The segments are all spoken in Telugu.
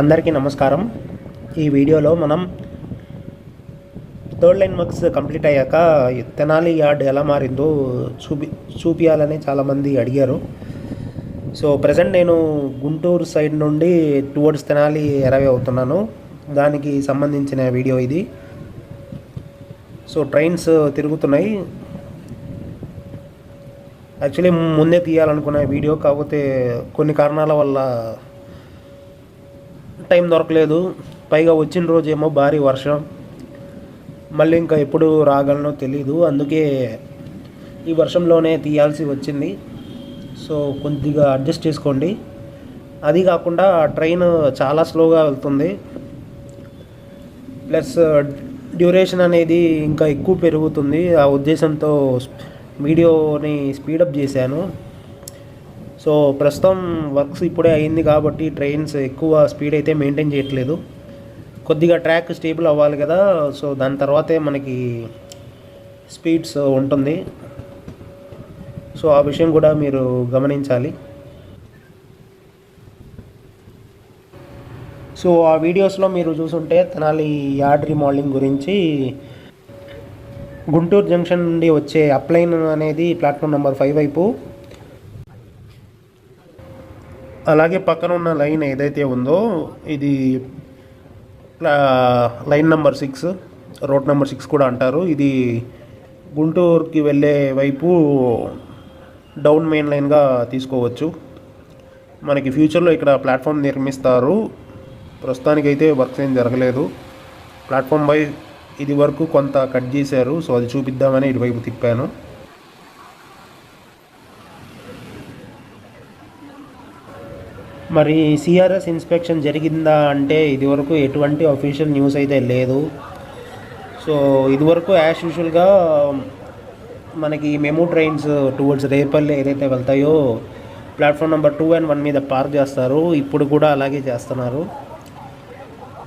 అందరికీ నమస్కారం. ఈ వీడియోలో మనం థర్డ్ లైన్ మార్క్స్ కంప్లీట్ అయ్యాక తెనాలి యార్డ్ ఎలా మారిందో చూపి చూపించాలని చాలామంది అడిగారు. సో ప్రజెంట్ నేను గుంటూరు సైడ్ నుండి టువర్డ్స్ తెనాలి ఎరవే అవుతున్నాను. దానికి సంబంధించిన వీడియో ఇది. సో ట్రైన్స్ తిరుగుతున్నాయి. యాక్చువల్లీ ముందే తీయాలనుకున్న వీడియో కాకపోతే కొన్ని కారణాల వల్ల టైం దొరకలేదు. పైగా వచ్చిన రోజేమో భారీ వర్షం. మళ్ళీ ఇంకా ఎప్పుడు రాగలనో తెలీదు. అందుకే ఈ వర్షంలోనే తీయాల్సి వచ్చింది. సో కొద్దిగా అడ్జస్ట్ చేసుకోండి. అది కాకుండా ట్రైన్ చాలా స్లోగా వెళ్తుంది. ప్లస్ డ్యూరేషన్ అనేది ఇంకా ఎక్కువ పెరుగుతుంది. ఆ ఉద్దేశంతో వీడియోని స్పీడప్ చేశాను. సో ప్రస్తుతం వర్క్స్ ఇప్పుడే అయింది కాబట్టి ట్రైన్స్ ఎక్కువ స్పీడ్ అయితే మెయింటైన్ చేయట్లేదు. కొద్దిగా ట్రాక్ స్టేబుల్ అవ్వాలి కదా సో దాని తర్వాతే మనకి స్పీడ్స్ ఉంటుంది. సో ఆ విషయం కూడా మీరు గమనించాలి. సో ఆ వీడియోస్లో మీరు చూసుంటే తెనాలి యార్డ్ రీమోడలింగ్ గురించి గుంటూరు జంక్షన్ నుండి వచ్చే అప్లైన్ అనేది ప్లాట్ఫామ్ నెంబర్ ఫైవ్ వైపు అలాగే పక్కన ఉన్న లైన్ ఏదైతే ఉందో ఇది line number six road number six కూడా అంటారు. ఇది గుంటూరుకి వెళ్ళే వైపు డౌన్ మెయిన్ లైన్గా తీసుకోవచ్చు. మనకి ఫ్యూచర్లో ఇక్కడ ప్లాట్ఫామ్ నిర్మిస్తారు. ప్రస్తుతానికైతే వర్క్స్ ఏం జరగలేదు. ప్లాట్ఫామ్ బై ఇది వరకు కొంత కట్ చేశారు. సో అది చూపిద్దామని ఇటువైపు తిప్పాను. మరి సిఆర్ఎస్ ఇన్స్పెక్షన్ జరిగిందా అంటే ఇదివరకు ఎటువంటి అఫీషియల్ న్యూస్ అయితే లేదు. సో ఇదివరకు యాజ్ యూజువల్గా మనకి మెమో ట్రైన్స్ టువర్డ్స్ రేపల్లి ఏదైతే వెళ్తాయో platform number two and one మీద పార్క్ చేస్తారు. ఇప్పుడు కూడా అలాగే చేస్తున్నారు.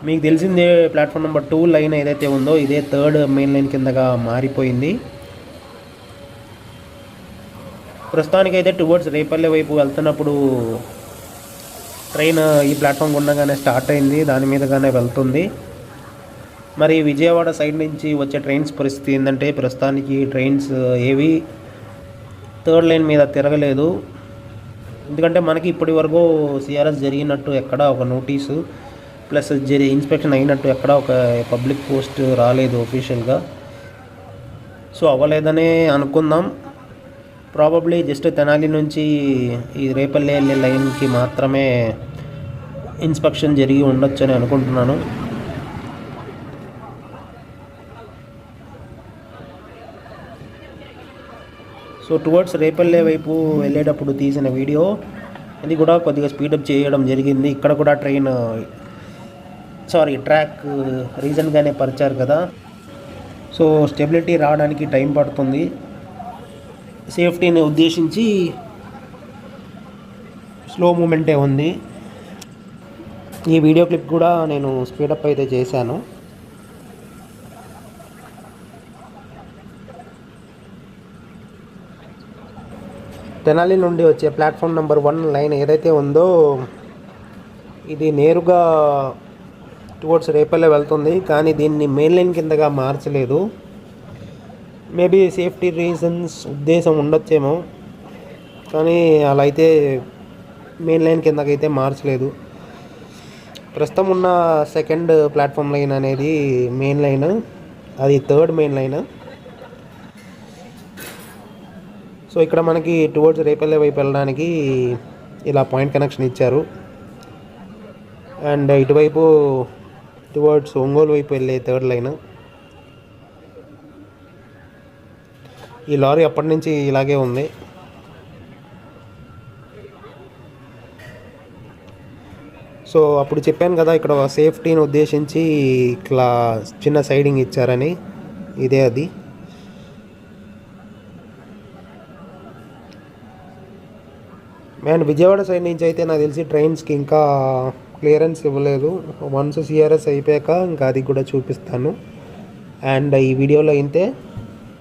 మీకు తెలిసిందే ప్లాట్ఫామ్ నెంబర్ టూ లైన్ ఏదైతే ఉందో ఇదే థర్డ్ మెయిన్ లైన్ కిందగా మారిపోయింది. ప్రస్తుతానికైతే టువర్డ్స్ రేపల్లె వైపు వెళ్తున్నప్పుడు ట్రైన్ ఈ ప్లాట్ఫామ్ గుండగానే స్టార్ట్ అయింది దాని మీదగానే వెళ్తుంది. మరి విజయవాడ సైడ్ నుంచి వచ్చే ట్రైన్స్ పరిస్థితి ఏంటంటే ప్రస్తుతానికి ట్రైన్స్ ఏవి థర్డ్ లైన్ మీద తిరగలేదు. ఎందుకంటే మనకి ఇప్పటి వరకు సిఆర్ఎస్ జరిగినట్టు ఎక్కడ ఒక నోటీసు ప్లస్ జరి ఇన్స్పెక్షన్ అయినట్టు ఎక్కడ ఒక పబ్లిక్ పోస్ట్ రాలేదు ఒఫీషియల్గా సో అవ్వలేదనే అనుకుందాం. ప్రాబబ్లీ జస్ట్ తెనాలి నుంచి ఈ రేపల్లె వెళ్ళే లైన్కి మాత్రమే ఇన్స్పెక్షన్ జరిగి ఉండొచ్చు అని అనుకుంటున్నాను. సో టువర్డ్స్ రేపల్లె వైపు వెళ్ళేటప్పుడు తీసిన వీడియో. ఇది కూడా కొద్దిగా స్పీడప్ చేయడం జరిగింది. ఇక్కడ కూడా ట్రైన్ సారీ ట్రాక్ రీజన్గానే పరిచారు కదా. సో స్టెబిలిటీ రావడానికి టైం పడుతుంది. సేఫ్టీని ఉద్దేశించి స్లో మూమెంటే ఉంది. ఈ వీడియో క్లిప్ కూడా నేను స్పీడప్ అయితే చేశాను. తెనాలి నుండి వచ్చే ప్లాట్ఫామ్ నెంబర్ వన్ లైన్ ఏదైతే ఉందో ఇది నేరుగా టువర్డ్స్ రేపల్లె వెళ్తుంది. కానీ దీన్ని మెయిన్ లైన్ కిందగా మార్చలేదు. మేబీ సేఫ్టీ రీజన్స్ ఉద్దేశం ఉండొచ్చేమో. కానీ అలా అయితే మెయిన్ లైన్ కిందకైతే మార్చలేదు. ప్రస్తుతం ఉన్న సెకండ్ ప్లాట్ఫామ్ లైన్ అనేది మెయిన్ లైన్. అది థర్డ్ మెయిన్ లైన్. సో ఇక్కడ మనకి టువర్డ్స్ రేపల్లె వైపు వెళ్ళడానికి ఇలా పాయింట్ కనెక్షన్ ఇచ్చారు. అండ్ ఇటువైపు టువర్డ్స్ ఒంగోలు వైపు వెళ్ళే థర్డ్ లైన్. ఈ లారీ అప్పటి నుంచి ఇలాగే ఉంది. సో అప్పుడు చెప్పాను కదా ఇక్కడ సేఫ్టీని ఉద్దేశించి ఇట్లా చిన్న సైడింగ్ ఇచ్చారని. ఇదే అది. అండ్ విజయవాడ సైడ్ నుంచి అయితే నాకు తెలిసి ట్రైన్స్కి ఇంకా క్లియరెన్స్ ఇవ్వలేదు. వన్స్ సిఆర్ఎస్ అయిపోయాక ఇంకా అది కూడా చూపిస్తాను. అండ్ ఈ వీడియోలో అయితే